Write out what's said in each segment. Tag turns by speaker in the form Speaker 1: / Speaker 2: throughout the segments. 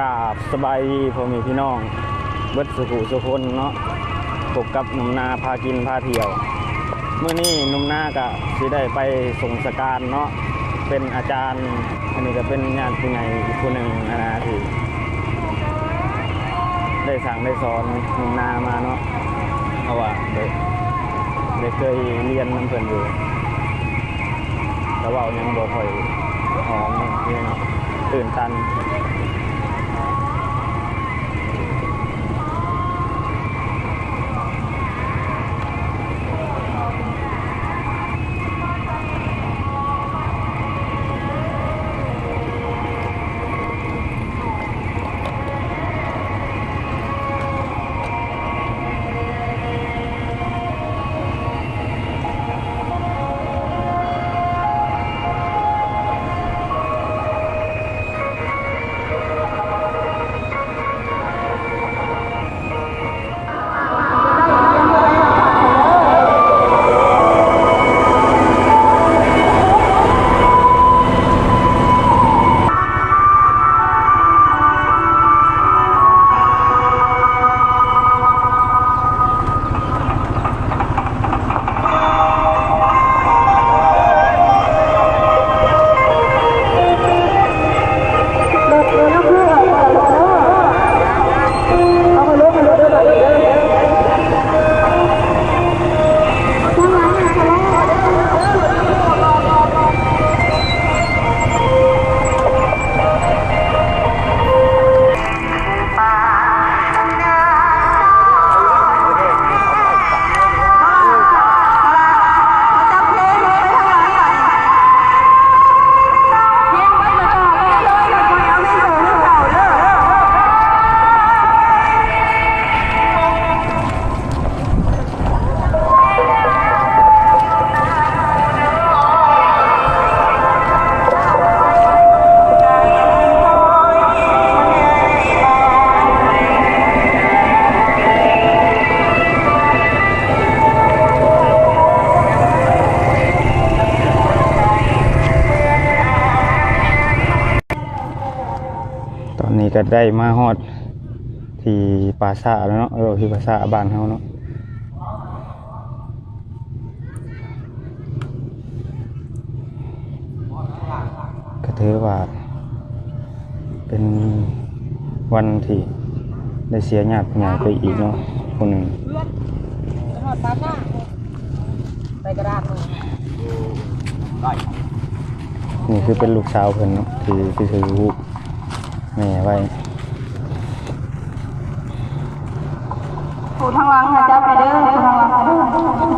Speaker 1: กาบสบายดีพ่อแม่พี่น้อง เบิดสุขุสุคนเนาะพบกับหนุ่มนาพากินพาเที่ยวเมื่อนี้หนุ่มนากะสิได้ไปส่งสการเนาะเป็นอาจารย์ อันนี้ก็เป็นญาติผู้ใหญ่อีกผู้หนึ่งนะนะที่ได้สั่งได้สอนหนุ่มนามาเนาะเพราะว่าได้ได้เคยเรียนน้ำเพิ่นอยู่แต่ว่ายังบ่ค่อยหอมนี่เนาะตื่นตัน ก็ได้มาฮอด ที่ปราสาทแล้วเนาะเออที่ปราสาทบ้านเฮาเนาะก็ถือว่าเป็นวันที่ได้เสียญาติใหญ่ไปอีกเนาะคนหนึ่ง
Speaker 2: หอดปั๊บหน้าไปกระดาษ
Speaker 1: นี่คือเป็นลูกสาวเพิ่นเนาะที่ที่ถือ แม่ไว้
Speaker 2: ผู้ทางหลังค่ะจับไปเด้อผู้ทางหลัง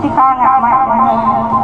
Speaker 2: ที่ข้างอะมามา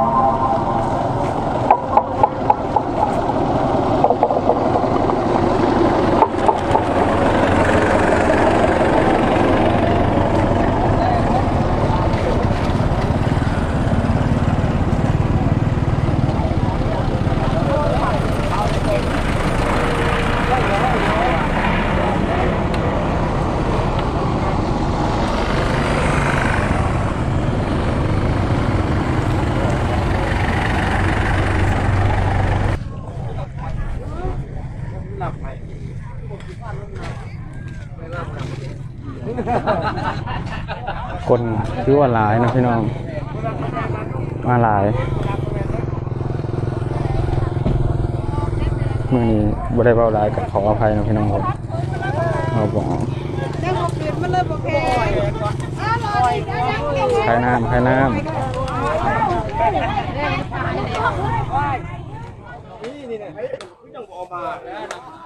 Speaker 1: คนคือว่าหลายนะพี่น้อง มาหลายเมื่อนี้บ่ได้เบาหลายกับขออภัยนะพี่น้องครับเราบอก
Speaker 2: ได้หกเดือน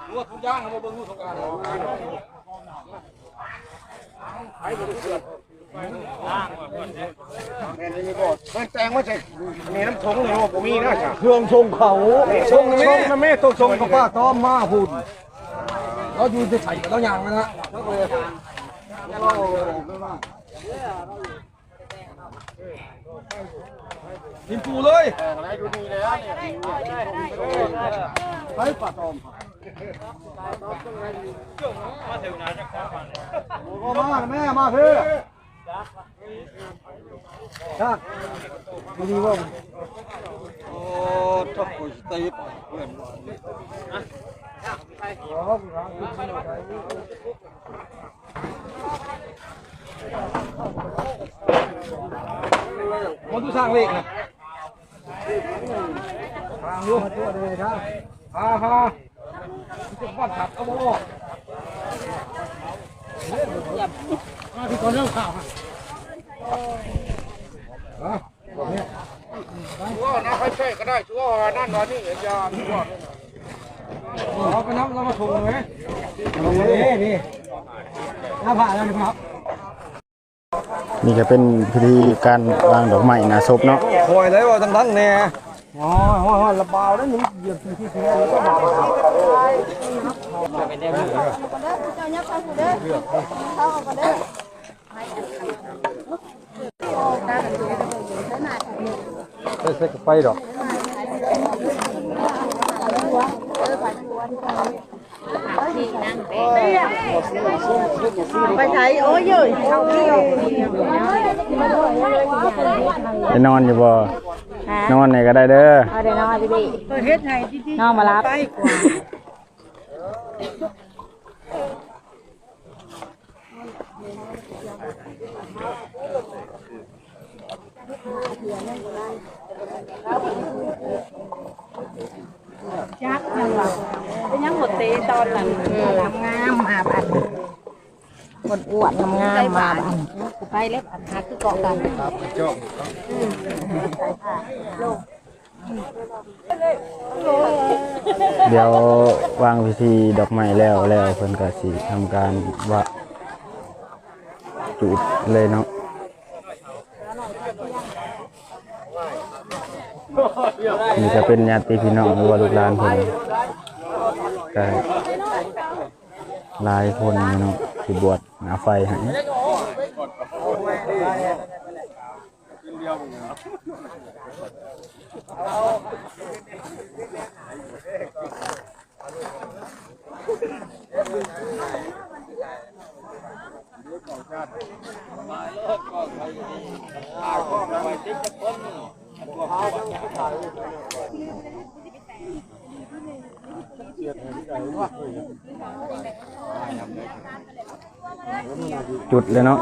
Speaker 2: มันเลยโอเค
Speaker 1: คายน้ำคายน้
Speaker 3: แม่นมีบ่เพิ่นแต่งมาจากมีน้ำทงเลยว่าบ่มีนะจ้ะ
Speaker 4: เครื่องชงเขาชงนะแม่ชงนะแม่ตัวชงกับป้าต้อมมาพูดเราอยู่จะใส่เราอย่างนะฮะกินปูเลย
Speaker 3: ไป
Speaker 4: ป้าต้อม มาแม่มาเพื่อชักดีว่าโอ้ทับกูตีปเพื่อนมันดูสร้างเลขนะทางลูกตัวเลยครับฮ่าฮ่า จะวัดขับเอาบ่มาที่คนเรื่องข่าวฮะเนี่ย
Speaker 3: ชัวร์นะใครใช่ก็ได้ชัวร์นั่นนอนนี่ยาชัวร์
Speaker 4: เอาไปน้ำเรามาถงไหมนี่นี่หน้าผ่าแล้วนะครับ
Speaker 1: นี่ก็เป็นพิธีการวางดอกไม้นาศพเนาะ
Speaker 4: คอยเลยว่าตั้งๆแน่อ๋ออ๋อระบาวแล้วหนึ่ย ยบที่ที่ที่แล้วก็บอกเสร็จไปดอก
Speaker 2: ไปใช้โอ้ยเยอะเอาเที่ยว
Speaker 1: ไปนอ นอยู่บ่นอนไหนก็ได้เด้อ
Speaker 2: เอาเดี๋ยวนอนพี่เฮ็ดไงนอนมารับจักยังว่าเป็นยังหมดเตตอนนั้นทำงามมาบัน คนอ้วนงามมาบันกูไปเล็บอันหาคือเกาะกัน
Speaker 1: เดี๋ยววางพิธีดอกไม้แล้วแล้วเพิ่นก็สิทำการวะจุดเลยเนาะนี่ก็เป็นญาติพี่น้องหรือว่าลูกหลานเพิ่นก็หลายคนเนาะ ที่บวชหน้าไฟให้ จุดเลยเนาะ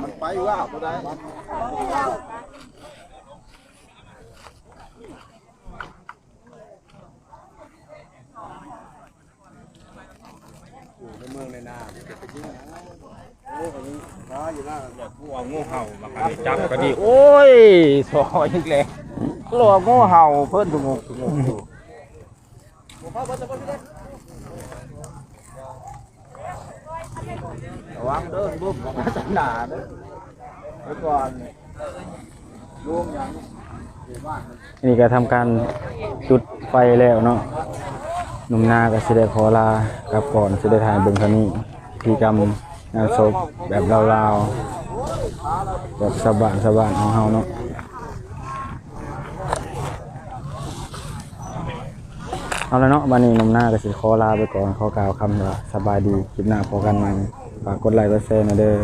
Speaker 3: มันไปว่าบ่ได้
Speaker 5: จับก็ดีโอ้ยซอยอีกแล้วหลอกงูเห่าเพิ่นทุกงกทุกงกอยู่ ระวังเด้อบุ้มของศาสนาเด้อไว้ก่อนรวมอย่าง
Speaker 1: นี่ก็ทำการจุดไฟแล้วเนาะหนุ่มนาก็สิได้ขอลากลับก่อนสิได้ถ่ายเบิ่งเท่านี้พิธีกรรมงานศพแบบลาวๆแบบสบานสบานของเฮาเนาะเอาละเนาะบัดนี้หนุ่มนาก็สิขอลาไปก่อนขอกล่าวคำว่าสบายดีคลิปหน้าพบกันใหม่ ฝากกดไลค์กดแชร์นะเด้อ